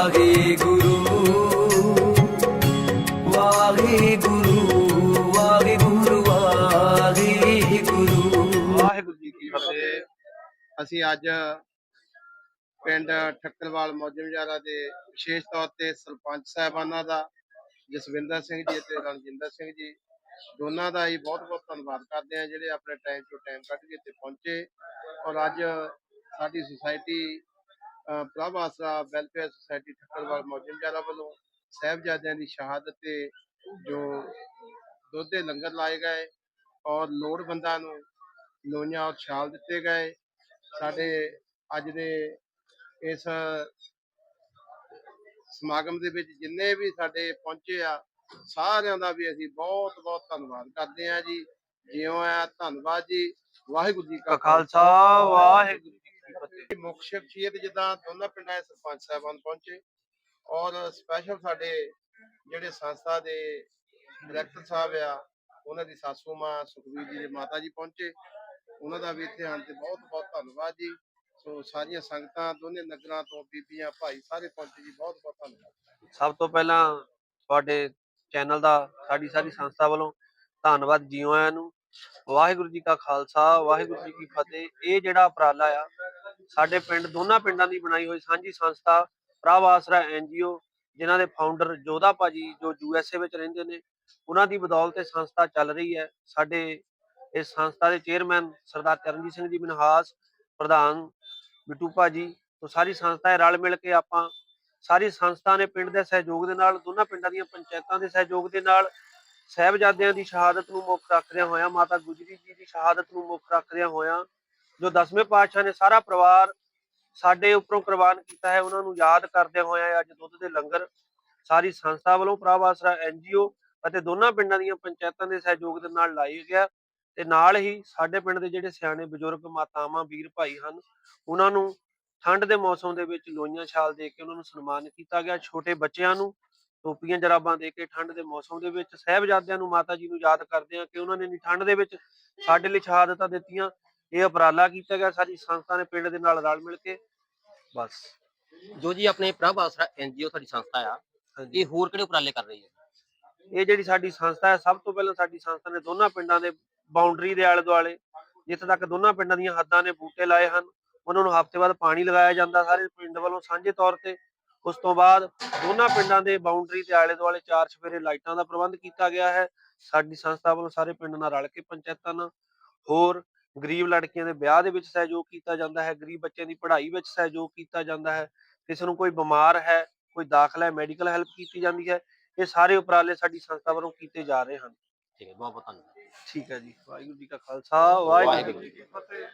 ਵਾਹਿਗੁਰੂ ਅਸੀਂ ਅੱਜ ਪਿੰਡ ਠੱਕਰਵਾਲ ਮੌਜਮਜਾਰਾ ਦੇ ਵਿਸ਼ੇਸ਼ ਤੌਰ ਤੇ ਸਰਪੰਚ ਸਾਹਿਬਾਨਾਂ ਦਾ, ਜਸਵਿੰਦਰ ਸਿੰਘ ਜੀ ਅਤੇ ਰਣਜਿੰਦਰ ਸਿੰਘ ਜੀ, ਦੋਨਾਂ ਦਾ ਹੀ ਬਹੁਤ ਬਹੁਤ ਧੰਨਵਾਦ ਕਰਦੇ ਆ ਜਿਹੜੇ ਆਪਣੇ ਟਾਈਮ ਤੋਂ ਟਾਈਮ ਕੱਢ ਕੇ ਇੱਥੇ ਪਹੁੰਚੇ ਔਰ ਅੱਜ ਸਾਡੀ ਸੁਸਾਇਟੀ ਪ੍ਰਭ ਆਸਰਾ ਵੈਲਫੇਅਰ ਸੁਸਾਇਟੀ ਠੱਕਰਵਾਲ ਮੌਜਮਜਾਰਾ ਵੱਲੋਂ ਸਾਹਿਬਜ਼ਾਦਿਆਂ ਦੀ ਸ਼ਹਾਦਤ ਤੇ ਜੋ ਦੁੱਧ ਦੇ ਲੰਗਰ ਲਾਏ ਗਏ ਔਰ ਲੋੜਵੰਦਾਂ ਨੂੰ ਲੋਈਆਂ ਔਰ ਛਾਲ ਦਿੱਤੇ ਗਏ। ਸਾਡੇ ਅੱਜ ਦੇ ਇਸ ਸਮਾਗਮ ਦੇ ਵਿੱਚ ਜਿੰਨੇ ਵੀ ਸਾਡੇ ਪਹੁੰਚੇ ਆ ਸਾਰਿਆਂ ਦਾ ਵੀ ਅਸੀਂ ਬਹੁਤ ਬਹੁਤ ਧੰਨਵਾਦ ਕਰਦੇ ਹਾਂ ਜੀ। ਜਿਉਂ ਆ ਧੰਨਵਾਦ ਜੀ। ਵਾਹਿਗੁਰੂ ਜੀ ਕਾ ਖਾਲਸਾ। ਵਾਹਿਗੁਰੂ ਮੁੱਖ ਸ਼ਖਸੀਅਤ ਜਿੱਦਾਂ ਦੋਨਾਂ ਪਿੰਡਾਂ ਦੇ ਸਰਪੰਚ ਸਾਹਿਬਾਨ ਪਹੁੰਚੇ ਔਰ ਸਪੈਸ਼ਲ ਸਾਡੇ ਜਿਹੜੇ ਸੰਸਥਾ ਦੇ ਡਾਇਰੈਕਟਰ ਸਾਹਿਬ ਆ, ਉਹਨਾਂ ਦੀ ਸਾਸੂ ਮਾਂ ਸੁਖਵੀਰ ਜੀ ਦੇ ਮਾਤਾ ਜੀ ਪਹੁੰਚੇ। ਉਹਨਾਂ ਦਾ ਵੀ ਇੱਥੇ ਆਉਣ ਤੇ ਬਹੁਤ ਬਹੁਤ ਧੰਨਵਾਦ ਜੀ। ਸੋ ਸਾਰੀਆਂ ਸੰਗਤਾਂ ਦੋਨੇ ਨਗਰਾਂ ਤੋਂ, ਬੀਬੀਆਂ, ਭਾਈ ਸਾਰੇ ਪਹੁੰਚੇ ਜੀ, ਬਹੁਤ ਬਹੁਤ ਧੰਨਵਾਦ। ਸਭ ਤੋਂ ਪਹਿਲਾਂ ਤੁਹਾਡੇ ਚੈਨਲ ਦਾ, ਸਾਡੀ ਸਾਰੀ ਸੰਸਥਾ ਵੱਲੋਂ ਧੰਨਵਾਦ ਜੀਓ ਆਇਆਂ ਨੂੰ। ਵਾਹਿਗੁਰੂ ਜੀ ਕਾ ਖਾਲਸਾ, ਵਾਹਿਗੁਰੂ ਜੀ ਕੀ ਫਤਿਹ। ਇਹ ਜਿਹੜਾ ਉਪਰਾਲਾ ਆ ਸਾਡੇ ਪਿੰਡ ਦੋਨਾਂ ਪਿੰਡਾਂ ਦੀ ਬਣਾਈ ਹੋਈ ਸਾਂਝੀ ਸੰਸਥਾ ਪ੍ਰਭ ਆਸਰਾ ਐਨਜੀਓ ਜਿਨ੍ਹਾਂ ਦੇ ਫਾਊਂਡਰ ਜੋਧਾ ਭਾਜੀ ਜੋ ਯੂਐਸਏ ਵਿੱਚ ਰਹਿੰਦੇ ਨੇ, ਉਹਨਾਂ ਦੀ ਬਦੌਲਤ ਇਹ ਸੰਸਥਾ ਚੱਲ ਰਹੀ ਹੈ। ਸਾਡੇ ਇਸ ਸੰਸਥਾ ਦੇ ਚੇਅਰਮੈਨ ਸਰਦਾਰ ਚਰਨਜੀਤ ਸਿੰਘ ਜੀ ਮਨਹਾਸ, ਪ੍ਰਧਾਨ ਬਿੱਟੂ ਭਾਜੀ, ਤੋਂ ਸਾਰੀ ਸੰਸਥਾ ਇਹ ਰਲ ਮਿਲ ਕੇ ਆਪਾਂ ਸਾਰੀ ਸੰਸਥਾ ਨੇ ਪਿੰਡ ਦੇ ਸਹਿਯੋਗ ਦੇ ਨਾਲ, ਦੋਨਾਂ ਪਿੰਡਾਂ ਦੀਆਂ ਪੰਚਾਇਤਾਂ ਦੇ ਸਹਿਯੋਗ ਦੇ ਨਾਲ ਸਾਹਿਬਜ਼ਾਦਿਆਂ ਦੀ ਸ਼ਹਾਦਤ ਨੂੰ ਮੁੱਖ ਰੱਖਦਿਆਂ ਹੋਇਆ, ਮਾਤਾ ਗੁਜਰੀ ਜੀ ਦੀ ਸ਼ਹਾਦਤ ਨੂੰ ਮੁੱਖ ਰੱਖਦਿਆਂ ਹੋਇਆਂ ਜੋ ਦਸਵੇਂ ਪਾਤਸ਼ਾਹ ਨੇ ਸਾਰਾ ਪਰਿਵਾਰ ਸਾਡੇ ਉੱਪਰੋਂ ਕੁਰਬਾਨ ਕੀਤਾ ਹੈ, ਉਹਨਾਂ ਨੂੰ ਯਾਦ ਕਰਦੇ ਹੋਇਆਂ ਅੱਜ ਦੁੱਧ ਦੇ ਲੰਗਰ। ਸਾਰੀ ਸੰਸਥਾ ਵੱਲੋਂ ਪ੍ਰਭ ਆਸਰਾ ਐਨਜੀਓ ਅਤੇ ਦੋਨਾਂ ਪਿੰਡਾਂ ਦੀਆਂ ਪੰਚਾਇਤਾਂ ਦੇ ਸਹਿਯੋਗ ਦੇ ਨਾਲ ਲਾਇਆ ਗਿਆ। ਤੇ ਨਾਲ ਹੀ ਸਾਡੇ ਪਿੰਡ ਦੇ ਜਿਹੜੇ ਸਿਆਣੇ ਬਜ਼ੁਰਗ ਮਾਤਾਵਾਂ, ਵੀਰ ਭਾਈ ਹਨ, ਉਹਨਾਂ ਨੂੰ ਠੰਡ ਦੇ ਮੌਸਮ ਦੇ ਵਿੱਚ ਲੋਈਆਂ ਛਾਲ ਦੇ ਕੇ ਉਹਨਾਂ ਨੂੰ ਸਨਮਾਨਿਤ ਕੀਤਾ ਗਿਆ। ਛੋਟੇ ਬੱਚਿਆਂ ਨੂੰ ਟੋਪੀਆਂ ਜਰਾਬਾਂ ਦੇ ਕੇ ਠੰਡ ਦੇ ਮੌਸਮ ਦੇ ਵਿੱਚ, ਸਹਿਬਜ਼ਾਦਿਆਂ ਨੂੰ ਮਾਤਾ ਜੀ ਨੂੰ ਯਾਦ ਕਰਦੇ ਆ ਕਿ ਉਹਨਾਂ ਨੇ ਨੀ ਠੰਡ ਦੇ ਵਿੱਚ ਸਾਡੇ ਲਈ ਸ਼ਹਾਦਤਾਂ ਦਿੱਤੀਆਂ। ਇਹ ਉਪਰਾਲਾ ਕੀਤਾ ਗਿਆ ਸਾਡੀ ਸੰਸਥਾ ਨੇ ਪਿੰਡ ਦੇ ਨਾਲ ਰਲ ਮਿਲ ਕੇ। ਬਸ। ਜੋ ਜੀ ਆਪਣੇ ਪ੍ਰਭ ਆਸਰਾ ਐਨਜੀਓ ਸਾਡੀ ਸੰਸਥਾ ਆ ਇਹ ਹੋਰ ਕਿਹੜੇ ਉਪਰਾਲੇ ਕਰ ਰਹੀ ਹੈ? ਇਹ ਜਿਹੜੀ ਸਾਡੀ ਸੰਸਥਾ ਹੈ ਸਭ ਤੋਂ ਪਹਿਲਾਂ ਸਾਡੀ ਸੰਸਥਾ ਨੇ ਦੋਨਾਂ ਪਿੰਡਾਂ ਦੇ ਬਾਉਂਡਰੀ ਦੇ ਆਲੇ ਦੁਆਲੇ ਜਿੱਥੇ ਤੱਕ ਦੋਨਾਂ ਪਿੰਡਾਂ ਦੀਆਂ ਹੱਦਾਂ ਨੇ ਬੂਟੇ ਲਾਏ ਹਨ ਉਹਨਾਂ ਨੂੰ ਹਫ਼ਤੇ ਬਾਅਦ ਪਾਣੀ ਲਗਾਇਆ ਜਾਂਦਾ ਸਾਰੇ ਪਿੰਡ ਵੱਲੋਂ ਸਾਂਝੇ ਤੌਰ ਤੇ। ਉਸ ਤੋਂ ਬਾਅਦ ਦੋਨਾਂ ਪਿੰਡਾਂ ਦੇ ਬਾਉਂਡਰੀ ਦੇ ਆਲੇ ਦੁਆਲੇ ਚਾਰ ਚਫੇਰੇ ਲਾਈਟਾਂ ਦਾ ਪ੍ਰਬੰਧ ਕੀਤਾ ਗਿਆ ਹੈ। ਸਾਡੀ ਸੰਸਥਾ ਵੱਲੋਂ ਸਾਰੇ ਪਿੰਡ ਨਾਲ ਰਲ ਕੇ ਪੰਚਾਇਤਾਂ ਨਾਲ ਹੋਰ ਗਰੀਬ ਲੜਕੀਆਂ ਦੇ ਵਿਆਹ ਦੇ ਵਿੱਚ ਸਹਿਯੋਗ ਕੀਤਾ ਜਾਂਦਾ ਹੈ ਗਰੀਬ ਬੱਚਿਆਂ ਦੀ ਪੜ੍ਹਾਈ ਵਿੱਚ ਸਹਿਯੋਗ ਕੀਤਾ ਜਾਂਦਾ ਹੈ ਕਿਸੇ ਨੂੰ ਕੋਈ ਬਿਮਾਰ ਹੈ ਕੋਈ ਦਾਖਲਾ ਹੈ ਮੈਡੀਕਲ ਹੈਲਪ ਕੀਤੀ ਜਾਂਦੀ ਹੈ ਇਹ ਸਾਰੇ ਉਪਰਾਲੇ ਸਾਡੀ ਸੰਸਥਾ ਵੱਲੋਂ ਕੀਤੇ ਜਾ ਰਹੇ ਹਨ। ਠੀਕ ਹੈ ਬਹੁਤ ਬਹੁਤ ਧੰਨਵਾਦ। ਠੀਕ ਹੈ ਜੀ ਵਾਹਿਗੁਰੂ ਜੀ ਕਾ ਖਾਲਸਾ ਵਾਹਿਗੁਰੂ ਜੀ ਕੀ ਫਤਿਹ।